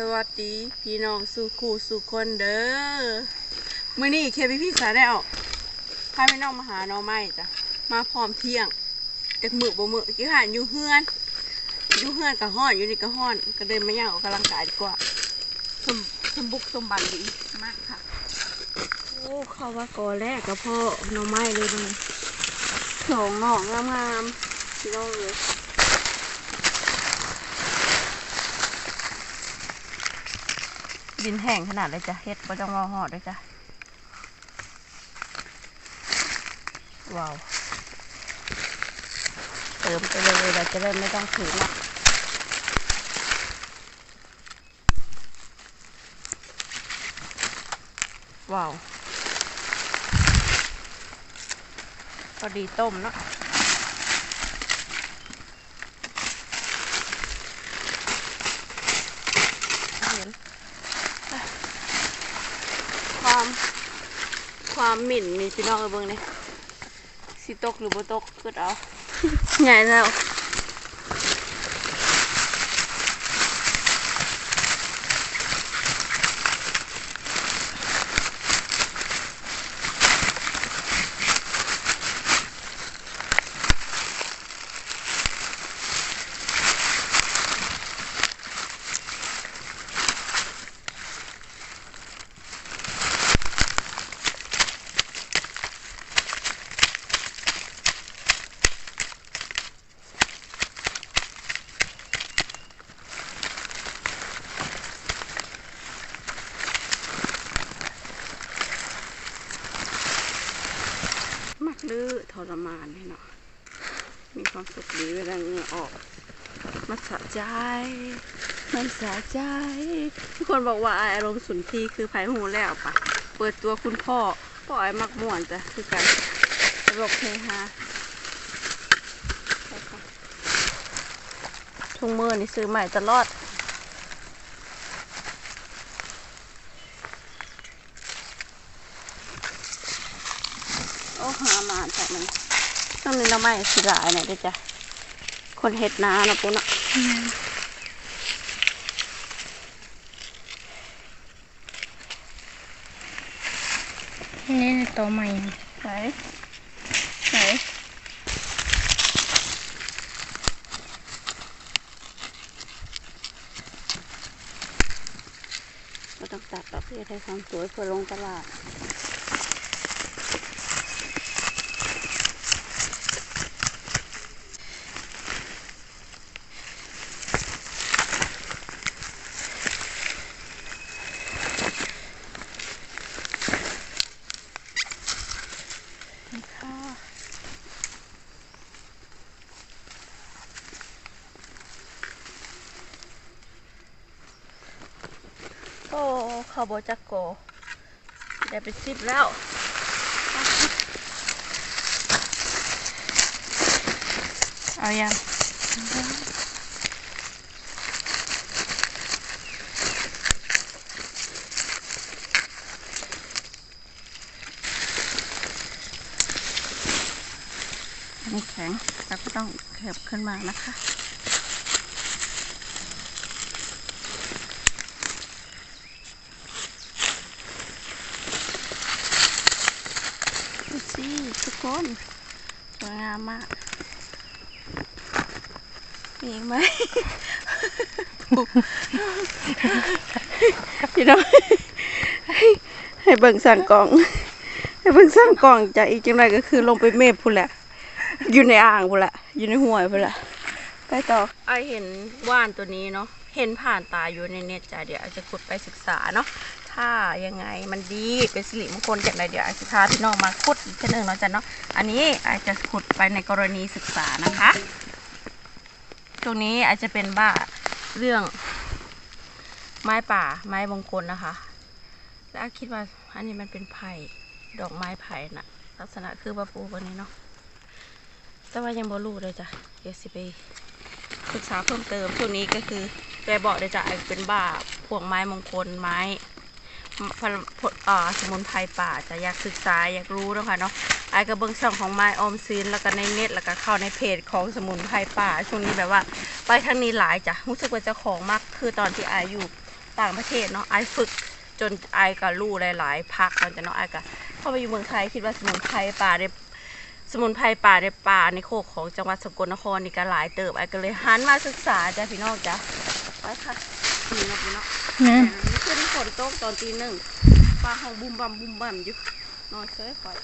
สวัสดีพี่น้องสู่คู่สู่คนเด้อมื้อนี้เคพี่พี่สาแนลพาพี่น้องมาหาน้องไม้จ้ะมาพร้อมเที่ยงจากมือบ่มือกี่หานอยู่เฮือนอยู่เฮือนกับห้อนอยู่นี่ก็ห้อน ก็เดินมาย่างออกกำลังกายดีกว่าสมสมบุกสมบันดีมากค่ะโอ้เขาว่าก่อแรกกับพ่อน้องไม้เลยดูสองหน่องงามๆพี่น้องเลย ดินแห้งขนาดเลยจ้ะเฮ็ดก็ต้องรอหอดด้วยจ้ะว้าวเติมไปเลยเราจะเริ่มไม่ต้องถือหนักว้าวพอดีต้มเนาะเห็น ความความหมิ่นมีพี่น้องเออเบิ้งนี่สิตกหรือบ่ตกกดเอาใหญ่แล้วมักลือท รมานนี่เนาะมีความสุขดีเวลาเหงื่อออก มันสะใจ มันสะใจ ทุกคนบอกว่าอารมณ์สุนทรีย์คือไผ่หูแล้วปะเปิดตัวคุณพ่อพ่อไอ้มักม่วนจ้ะคือกันตลกเฮฮาไปค่ะทุงมือนี่ซื้อใหม่ตลอด โอ้หา มาจากนั้นต้องนี้เราไม่สิหลายหน่อยเด้วยจ้ะคนเห็ดนาเนาะปุ๊เนาะนี่ในตัวใหม่ไหนไหนเราต้องตัดดอกเพื่อให้ความสวยเพื่อลงตลาด ค่ะ โอ้ขาบจักโกได้ไปสิบแล้วเอาอยังอันนี้แข็งแล้วก็ ต้องเข็บขึ้นมานะคะ ดูสิทุกคนสวยงามมากมีอีกไหมพี่น้องให้ให้เบิ่งสั่งกล่อง ให้เบิ่งสั่งกล่องจอีกจังไรก็คือลงไปเมฟพูนแหละ อยู่ในอ่างพูนแหละ อยู่ในห้วยพูนแหละไปต่อไอเห็นว่านตัวนี้เนาะเห็นผ่านตาอยู่ในเน็ตจ้ะเดี๋ยวอาจจะขุดไปศึกษาเนาะถ้ายังไงมันดีเป็นสิริมงคลจากใดเดี๋ยวอาจจะพาพี่น้องมาขุดอีกเช่นหนึ่งเนาะจ้ะเนาะอันนี้อาจจะขุดไปในกรณีศึกษานะคะ ตรงนี้อาจจะเป็นบ้าเรื่อง ไม้ป่าไม้มงคลนะคะ แล้วคิดว่าอันนี้มันเป็นไผ่ดอกไม้ไผ่น่ะ ลักษณะคือปะปูวันนี้เนาะ แต่ว่ายังบ่รู้เลยจ้ะเดี๋ยวสิไปศึกษาเพิ่มเติมช่วงนี้ก็คือแปรบอกเลยจ้ะเป็นบ้าพวกไม้มงคลไม้ผลผลอ่าสมุนไพรป่าจะอยากศึกษาอยากรู้นะคะเนาะไอ้ก็เบิ่งช่องของไม้ออมซินแล้วก็ในเน็ตแล้วก็เข้าในเพจของสมุนไพรป่าช่วงนี้แบบว่า ไปทางนี้หลายจ้ะรู้สึกว่าจะของมากคือตอนที่ไอายอยู่ต่างประเทศเนาะไอายฝึกจนไอายก็รู้หลายๆพักตอนจะเนาะไอายก็เข้าไปอยู่เมืองไทยคิดว่าสมุนไพรป่าได้ สมุนไพรป่าในป่าในโคกของจังหวัดสกลนครนี่ก็หลายเติบไอายก็เลยหันมาศึกษาจ้ะพี่น้องจ้ะไปค่ะนี่นะพี่น้องแม่นี่ขึ้นฝนตกตอนตีหนึ่งฟ้าห้องบุมบัมบุมบัมอยู่นอนเฉยคอย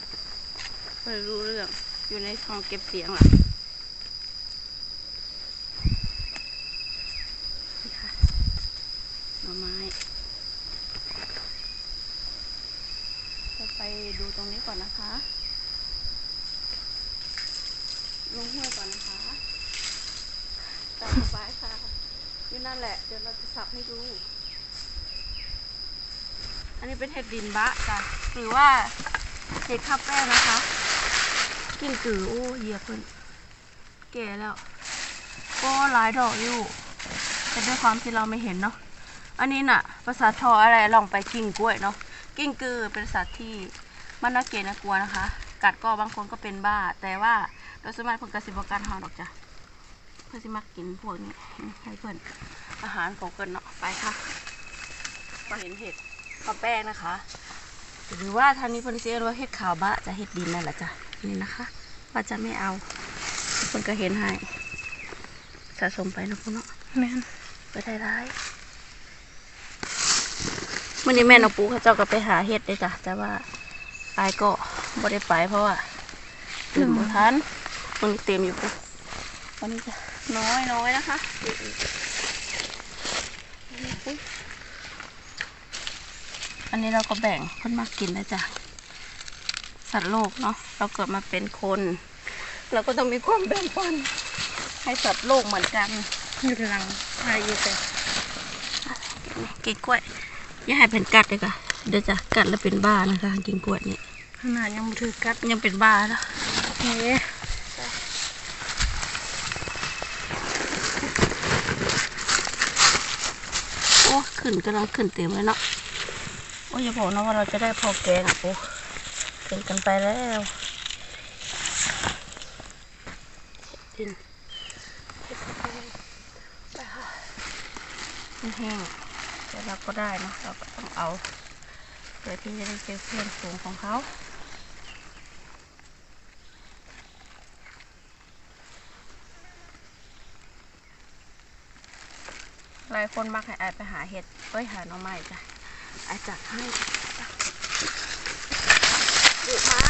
ไม่รู้เรื่องอยู่ในห้องเก็บเสียงล่ะนี่ค่ะหน่อไม้ไปดูตรงนี้ก่อนนะคะ ลงห้วยก่อนนะคะตามสบายค่ะอยู่นั่นแหละ เดี๋ยวเราจะสับให้ดู อันนี้เป็นเห็ดดินบะจ้ะหรือว่าเห็ดข้าวแป้งนะคะ กินกือโอ้เหยียบเพิ่นแก่แล้วก็หลายดอกอยู่แต่ด้วยความที่เราไม่เห็นเนาะอันนี้น่ะ ภาษาทออะไรลองไปกิ่งกล้วยเนาะกิ่งกือเป็นสัตว์ที่มันน่าเกลียดน่ากลัวนะคะ กัดก็บางคนก็เป็นบ้า แต่ว่าโดยสวนมัยเพิ่นกสิบการหาดอกจ้ะเพื่อสิมากินพวกนี้ให้เพื่อนอาหารของเพิ่นเนาะไปค่ะมาเห็นเห็ดข้าวแป้งนะคะ หรือว่าทางนี้เพนสิเรียกว่าเห็ดขาวบะจะเห็ดดินนั่นแหละจ้ะนี่นะคะว่าจะไม่เอาเพิ่นก็เห็นให้สะสมไปนะพุ่นเนาะแม่นไปได้ร้ายวันนี้แม่น้องปูเขาเจ้าก็ไปหาเห็ดเลยจ้ะแต่ว่าอายก็ บ่ได้ไปเพราะว่าตื่นบ่ทันมันนี้เต็มอยู่ปุ๊วันนี้จะน้อยน้อยนะคะอุ๊ยอันนี้เราก็แบ่งเพื่อนมากินนะจ๊ะสัตว์โลกเนาะเราเกิดมาเป็นคน เราก็ต้องมีความแบ่งปัน ให้สัตว์โลกเหมือนกันอยู่หลังพายอยู่แต่กินกล้วยอย่าให้เป็นกัดเลยค่ะเดี๋ยวจะกัดแล้วเป็นบ้านะคะกินกล้วยนี่ ขนาดยังบ่ถือกัดยังเป็นบาแล้วเฮ้โอ้ขึ้นกำลังขึ้นเต็มเลยเนาะโอ้ยอย่าบอกนะว่าเราจะได้พอแกงอะโอ้เกินกันไปแล้วดินแห้งแต่เราก็ได้เนะเราก็ต้องเอาเพื่อที่จะได้เจอเพื่อนฝูงของเขาหลาย คนมักให้อายไปหาเห็ดเอ้ยหาหน่อไม้จ้ะอายจัดให้บุมา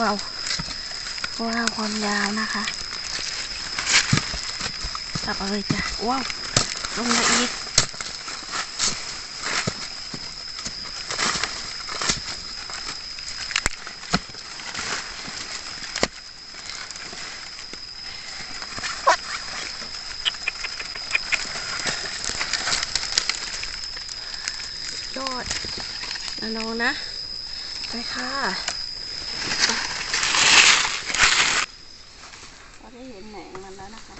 ว้าวว้าวความยาวนะคะกลับเอาเลยจ้ะว้าวลงมาอีก ยอดนะน้องนะ ไปค่ะเราได้เห็นแหนงมันแล้วนะคะ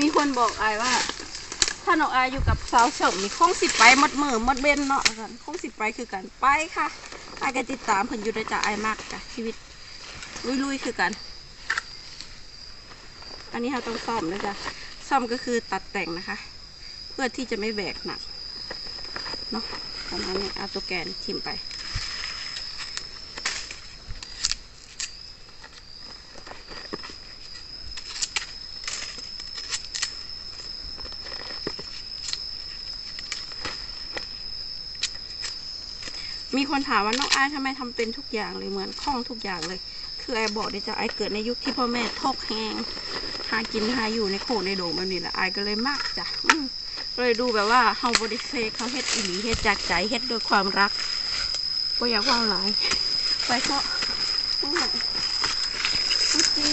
มีคนบอกอว่า ค่ะน้องอายอยู่กับสาวเฉิมมีคงสิไปหมดมือหมดเบนเนาะกันคงสิไปคือกันไปค่ะอายก็ติดตามผลอยู่ด้จ้ะอายมากจ้ะชีวิต ลุยๆคือกัน อันนี้เราต้องซ่อมนะจ๊ะซ่อมก็คือตัดแต่งนะคะ เพื่อที่จะไม่แบกหนักเนาะประมาณนี้เอาตัวแกนทิมไป คนถามว่าน้องไอ้ทำไมทำเป็นทุกอย่างเลยเหมือนคล่องทุกอย่างเลย คือไอ้บอกเลยจ้ะไอ้เกิดในยุคที่พ่อแม่ทกแห้งหากินหาอยู่ในโขในโดงแบบนี้แหละไอ้ก็เลยมากจ้ะก็เลยดูแบบว่าเฮาบริเซเขาเฮ็ดอีหลีเฮ็ดจากใจเฮ็ดด้วยความรักก็อยากว่าหลายไปก็อืมอุ๊ยจี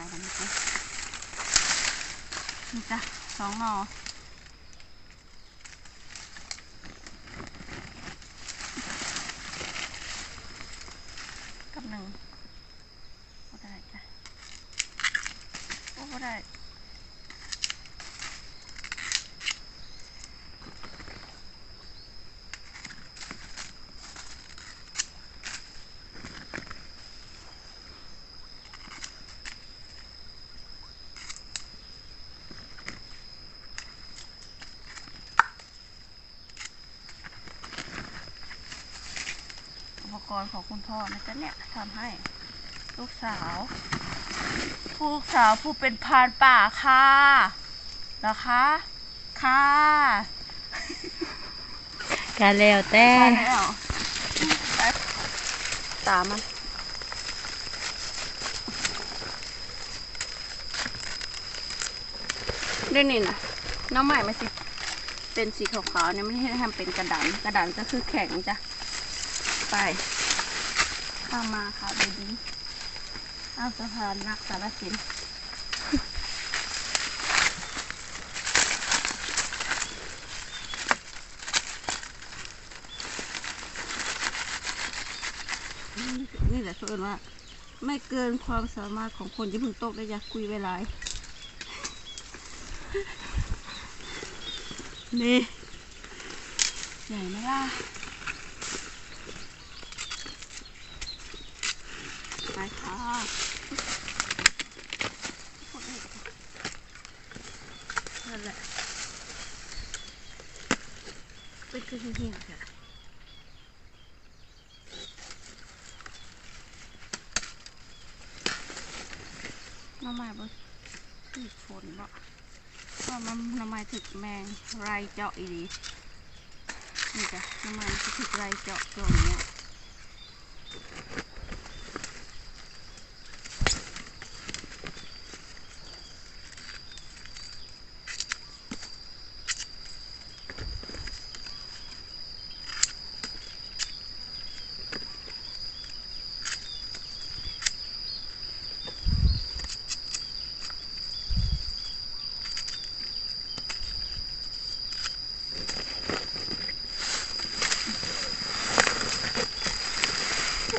ไงกันนะคะนี่จ้ะสองหนอกับหนึ่งก็ได้จ้ะโอ้ก็ได้ กรณ์ของคุณพ่อนะจ๊ะเนี่ยทำให้ลูกสาวลูกสาวผู้เป็นพรานป่าค่ะนะคะ ค่ะกันแล้วแต่ไปแล้วไปตามมันด้วยนี่นะน้องใหม่มาสิ เป็นสีขาวๆเนี่ยไม่ให้ทำเป็นกระดานกระดานก็คือแข็งจ้ะ ไป ข้ามมาค่ะเบบี้เอาสะพานนักสารสินนี่แหละเพื่อนว่า ไม่เกินความสามารถของคนที่เพิ่งตกได้อยากคุยเวลานี่ ใหญ่ไหมล่ะ ไปค่ะนั่นแหละเป็นคือเฮียๆค่ะ น้ำไม้บ่ถึกฝนบ่ก็มันน้ำไม้ถึกแมงไรเจาะอีดีนี่จ้ะน้ำไม้มันถึกไรเจาะตรงเนี้ย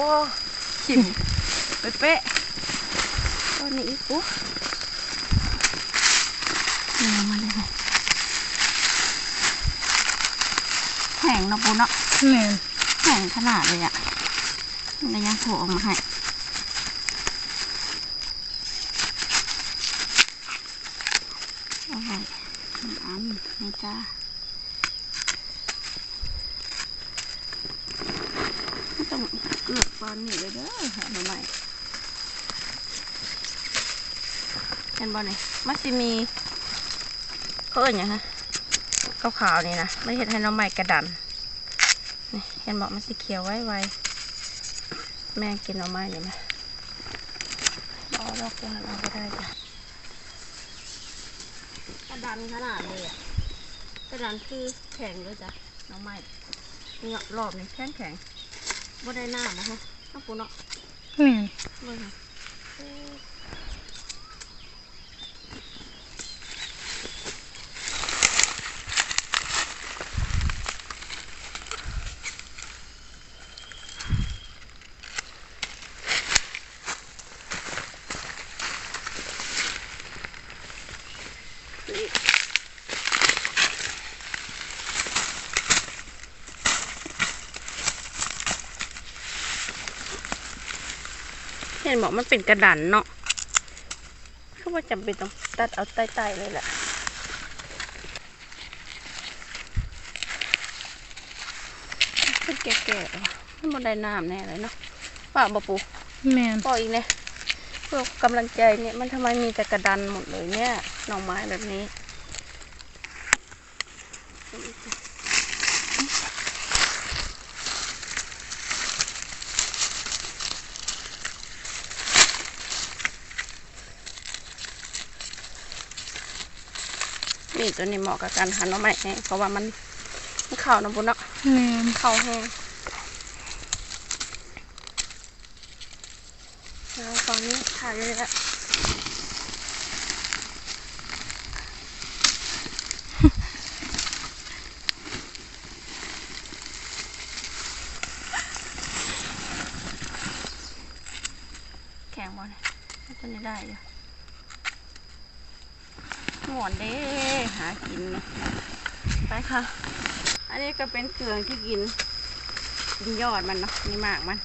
อ้ชิมเป๊ะๆตัวนี้อีกปุ๊เอามาเลยค่ะแข็งเนาะปูเนาะแม่นแข็งขนาดเลยอะมันยังโผล่ออกมาให้เอาไว้หนึ่งอันนี่จ้าไม่ต้องเกื อนนี้เลยเด้อหาหน่อใหม่เห็นบ่เนี่มันจะมีเขาเอ่ยยังฮะขาวๆนี่นะไม่เห็นให้น้องใหม่กระดันนี่เห็นบอกมันสีเขียวไว้ไวแม่กินเอาไม้เนี่ยไหมเอาดอกยังเอาก็ได้จ้ะกระดันขนาดเลยอะกระดันคือแข็งเลยจ้ะน้องไม้เงาะรอบนี่แข็งแข็งบ่ได้หน้านะฮะ น้องปูเนาะแม่นเบิ่งค่ะ นบอกมันเป็นกระดันเนาะคือว่าจำเป็นต้องตัดเอาใต้ๆเลยแหละเป็นแก่ๆว่ะมันบ่ได้น้ำแน่เลยเนาะป่าบปูแม่นปล่อยอีกเนี่ยเพื่อกำลังใจเนี่ยมันทำไมมีแต่กระดันหมดเลยเนี่ยหน่อไม้แบบนี้ นี่ ตัวนี้เหมาะกับการหันหน่อไม้แห้งเพราะว่ามันมันเข่าน้ำบุญเนาะแม่นเข่าแห้งแล้วตอนนี้ถ่ายเลยละ บ่เนี่ยมันจะได้อยู่หมอนเด้หากินนะ คะ อันนี้ก็เป็นเกลือที่กินกินยอดมันเนาะนี่มากมัน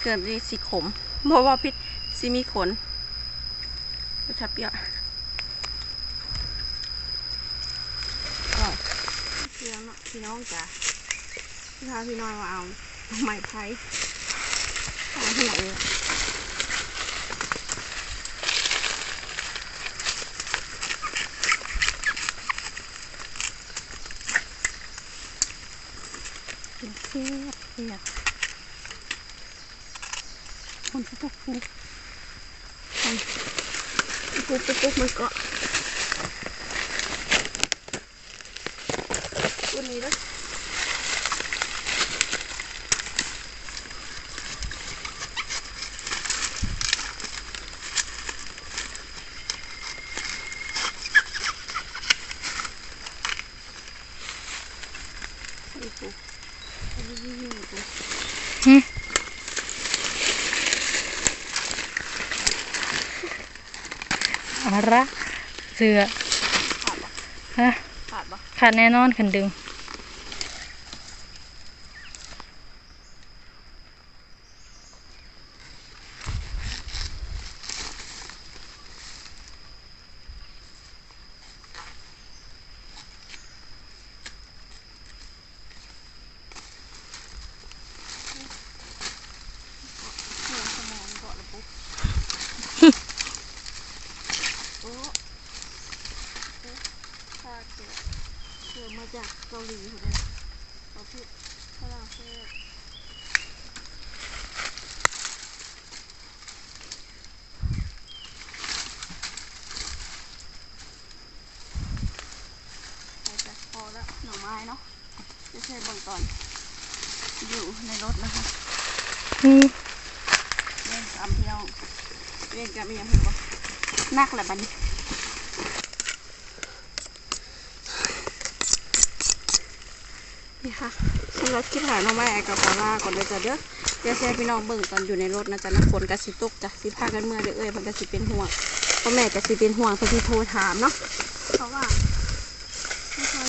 เกลือนี่สีขมเพราะว่าพิษสีมีขนก็ชับเปรี้ยวเกลือเนาะพี่น้องจ้ะพี่พาพี่น้อยมาเอาไม้ไผ่เอาที่ไหน เลยเทียบเทียบคนที่ตกฟูคนปุ๊บปุ๊บปุ๊บมันก็ตัวนี้แล้ว ไอ้ปูไอ้ยี่ยี่ปู อะไร เสือขาดปะฮะขาดปะขาดแน่นอนขันดึง หัวสมองเกาะแล้วปุ๊บโอ้เอ๊ะขาดเสือเสือมา จากเกาหลีเลยเขาพูดฝรั่งเศสไปจ้ะพอแล้วหน่อไม้เนาะจะใช้บางตอน อยู่ในรถนะคะนี่เล่นกรรมพี่น้องเล่นกรรมยังไงบ่นักแหละบัดนี้ นี่ค่ะสำหรับคลิปหาน้องไม้แอลกับปลาร่าก่อนเลยจ้ะเด้อเดี๋ยวแชร์พี่น้องเบิ่งตอนอยู่ในรถนะจ๊ะน้ำฝนกระสิตกจ้ะสิพากันเมื่อเด้อเอ้ยมันกระสิเป็นห่วงพ่อแม่กระสิเป็นห่วงเพื่อที่โทรถามเนาะ